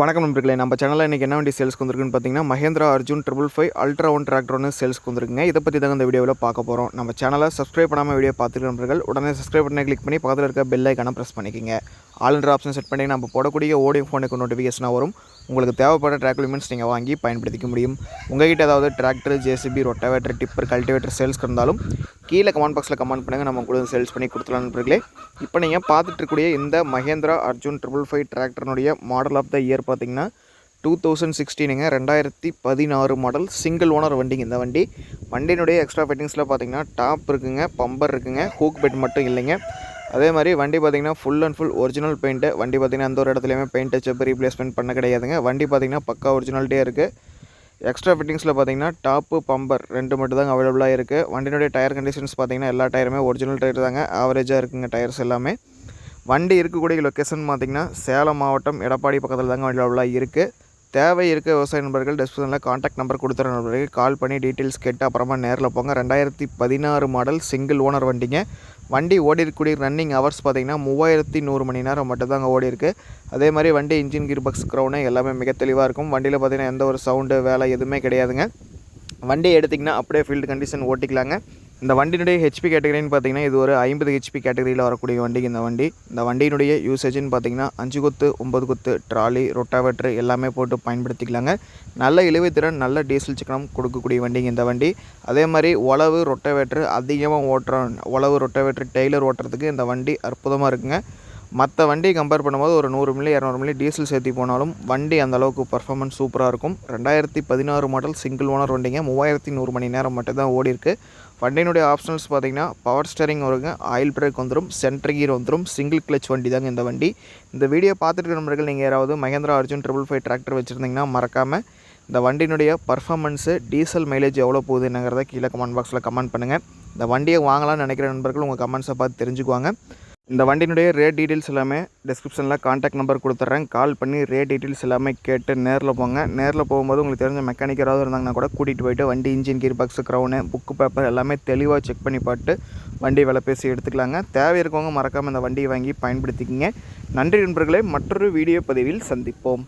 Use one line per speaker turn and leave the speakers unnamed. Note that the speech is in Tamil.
வணக்கம் நண்பர்களே நம்ம சேனலில் இன்றைக்கி என்ன வண்டி சேல்ஸ்க்கு வந்திருக்குன்னு பார்த்தீங்கன்னா Mahindra Arjun triple five ultra one tractor ஒன்று சேல்ஸ்க்கு வந்திருக்குங்க. இதை பற்றி தான் இந்த வீடியோவில் பார்க்க போகிறோம் நம்ம சேனலை சப்ஸ்கிரைப் பண்ணாமல் வீடியோ பார்த்துருக்க நண்பர்கள் உடனே சப்ஸ்கிரைப் பண்ணி கிளிக் பண்ணி பக்கத்தில் இருக்க பெல் ஐக்கான ப்ரெஸ் பண்ணிக்கோங்க. ஆல்ன்ற ஆப்ஷன் செட் பண்ணி நம்ம போடக்கூடிய ஓடியோ ஃபோனுக்கு நோட்டிஃபிகேஷனாக வரும். உங்களுக்கு தேவைப்பட்ட ட்ராக் லிமெண்ட்ஸ் நீங்கள் வாங்கி பயன்படுத்திக்க முடியும். உங்ககிட்ட ஏதாவது tractor JCB rotavator tipper cultivator சேல்ஸ்க்கு இருந்தாலும் கீழே கமெண்ட் பாக்ஸில் கமெண்ட் பண்ணுங்கள் நம்ம கூட சேல்ஸ் பண்ணி கொடுத்துலாம் நண்பர்களே. இப்போ நீங்கள் பார்த்துட்ருக்கூடிய இந்த மஹேந்திரா அர்ஜுன் ட்ரிபிள் ஃபைவ் டிராக்டர்னுடைய மாடல் ஆஃப் த இயர் பார்த்தீங்கன்னா டூ தௌசண்ட் சிக்ஸ்டீனுங்க ரெண்டாயிரத்தி பதினாறு மாடல் சிங்கிள் ஓனர் வண்டிங்க இந்த வண்டி வண்டியினுடைய எக்ஸ்ட்ரா ஃபிட்டிங்ஸில் பார்த்தீங்கன்னா டாப் இருக்குங்க பம்பர் இருக்குங்க ஹூக் பெட் மட்டும் இல்லைங்க. அதே மாதிரி வண்டி பார்த்தீங்கன்னா full and full original paint வண்டி பார்த்தீங்கன்னா எந்த ஒரு இடத்துலையுமே பெயிண்ட் டச்சப் ரீப்ளேஸ்மெண்ட் பண்ண கிடையாதுங்க. வண்டி பார்த்தீங்கன்னா பக்கா ஒரிஜினாலிட்டியாக இருக்குது எக்ஸ்ட்ரா ஃபிட்டிங்ஸில் பார்த்தீங்கன்னா டாப்பு பம்பர் ரெண்டு மட்டும் தாங்க அவைலபிளாக இருக்குது வண்டியினுடைய டயர் கண்டிஷன்ஸ் பார்த்தீங்கன்னா எல்லா டயருமே ஒரிஜினல் டயர் தாங்க ஆவரேஜாக இருக்குங்க டயர்ஸ் எல்லாமே. வண்டி இருக்கக்கூடிய லொக்கேஷன் பார்த்திங்கன்னா சேலம் மாவட்டம் எடப்பாடி பக்கத்தில் தாங்க அவைலபிளாக இருக்குது தேவை இருக்க விவசாய நண்பர்கள் டிஸ்கிரிப்ஷனில் காண்டாக்ட் நம்பர் கொடுத்துற நண்பர்கள் கால் பண்ணி டீட்டெயில்ஸ் கேட்டு அப்புறமா நேரில் போங்க. ரெண்டாயிரத்தி பதினாறு மாடல் சிங்கிள் ஓனர் வண்டிங்க. வண்டி ஓடி இருக்கக்கூடிய ரன்னிங் ஹவர்ஸ் பார்த்திங்கன்னா மூவாயிரத்தி நூறு மணி நேரம் மட்டும் தாங்க ஓடி இருக்குது அதே மாதிரி வண்டி இன்ஜின் கீர் பாக்ஸ் க்ரௌனு எல்லாமே மிக தெளிவாக இருக்கும். வண்டியில் பார்த்தீங்கன்னா எந்த ஒரு சவுண்டு வேலை எதுவுமே கிடையாதுங்க. வண்டி எடுத்திங்கன்னா அப்படியே ஃபீல்டு கண்டிஷன் ஓட்டிக்கலாங்க. இந்த வண்டியினுடைய ஹெச்பி கேட்டகரின்னு பார்த்தீங்கன்னா இது ஒரு ஐம்பது ஹெச்பி கேட்டகரியில் வரக்கூடிய வண்டிக்கு இந்த வண்டி இந்த வண்டியினுடைய யூசேஜ்னு பார்த்தீங்கன்னா அஞ்சு கொத்து ஒம்பது கொத்து ட்ராலி ரொட்டாவேட்ரு எல்லாமே போட்டு பயன்படுத்திக்கலாங்க. நல்ல இழுவைத்திறன் நல்ல டீசல் சிக்கனம் கொடுக்கக்கூடிய வண்டிங்க இந்த வண்டி. அதே மாதிரி உழவு ரொட்டவேட்ரு அதிகமாக ஓட்டுற உழவு ரொட்டவேட்ரு டெய்லர் ஓட்டுறதுக்கு இந்த வண்டி அற்புதமாக இருக்குங்க. மற்ற வண்டியை கம்பேர் பண்ணும்போது ஒரு நூறு மில்லி இரநூறு மில்லி டீசல் சேர்த்து போனாலும் வண்டி அந்த அளவுக்கு பர்ஃபார்மன்ஸ் சூப்பராக இருக்கும். ரெண்டாயிரத்தி பதினாறு மாடல் சிங்கிள் ஓனர் வண்டிங்க. மூவாயிரத்தி நூறு மணி நேரம் மட்டும் தான் ஓடி இருக்குது வண்டியினுடைய ஆப்ஷன்ஸ் பார்த்தீங்கன்னா பவர் ஸ்டேரிங் வருங்க ஆயில் பிரேக் வந்துடும் சென்ட்ரு கீர் வந்துடும் சிங்கிள் கிளச் வண்டி தாங்க இந்த வண்டி. இந்த வீடியோ பார்த்துட்டு நண்பர்கள் நீங்கள் யாராவது Mahindra Arjun triple five tractor வச்சுருந்தீங்கன்னா மறக்காமல் இந்த வண்டியினுடைய பர்ஃபாமன்ஸு டீசல் மைலேஜ் எவ்வளோ போகுது என்னங்கிறத கீழே கமெண்ட் பாக்ஸில் கமெண்ட் பண்ணுங்கள் இந்த வண்டியை வாங்கலாம்னு நினைக்கிற நண்பர்கள் உங்கள் கமெண்ட்ஸை பார்த்து தெரிஞ்சுக்குவாங்க. இந்த வண்டியினுடைய ரேட் டீட்டெயில்ஸ் எல்லாமே டிஸ்கிரிப்ஷனில் காண்டாக்ட் நம்பர் கொடுத்துட்றேன் கால் பண்ணி ரேட் டீட்டெயில்ஸ் எல்லாமே கேட்டு நேரில் போங்க. நேரில் போகும்போது உங்களுக்கு தெரிஞ்ச மெக்கானிக் யாராவது இருந்தாங்கன்னா கூட கூட்டிகிட்டு போயிட்டு வண்டி engine gear box crown book paper எல்லாமே தெளிவாக செக் பண்ணி பார்த்து வண்டி விலை பேசி எடுத்துக்கலாங்க. தேவை இருக்கவங்க மறக்காமல் இந்த வண்டியை வாங்கி பயன்படுத்திக்கிங்க. நன்றி நண்பர்களே மற்றொரு வீடியோ பதிவில் சந்திப்போம்.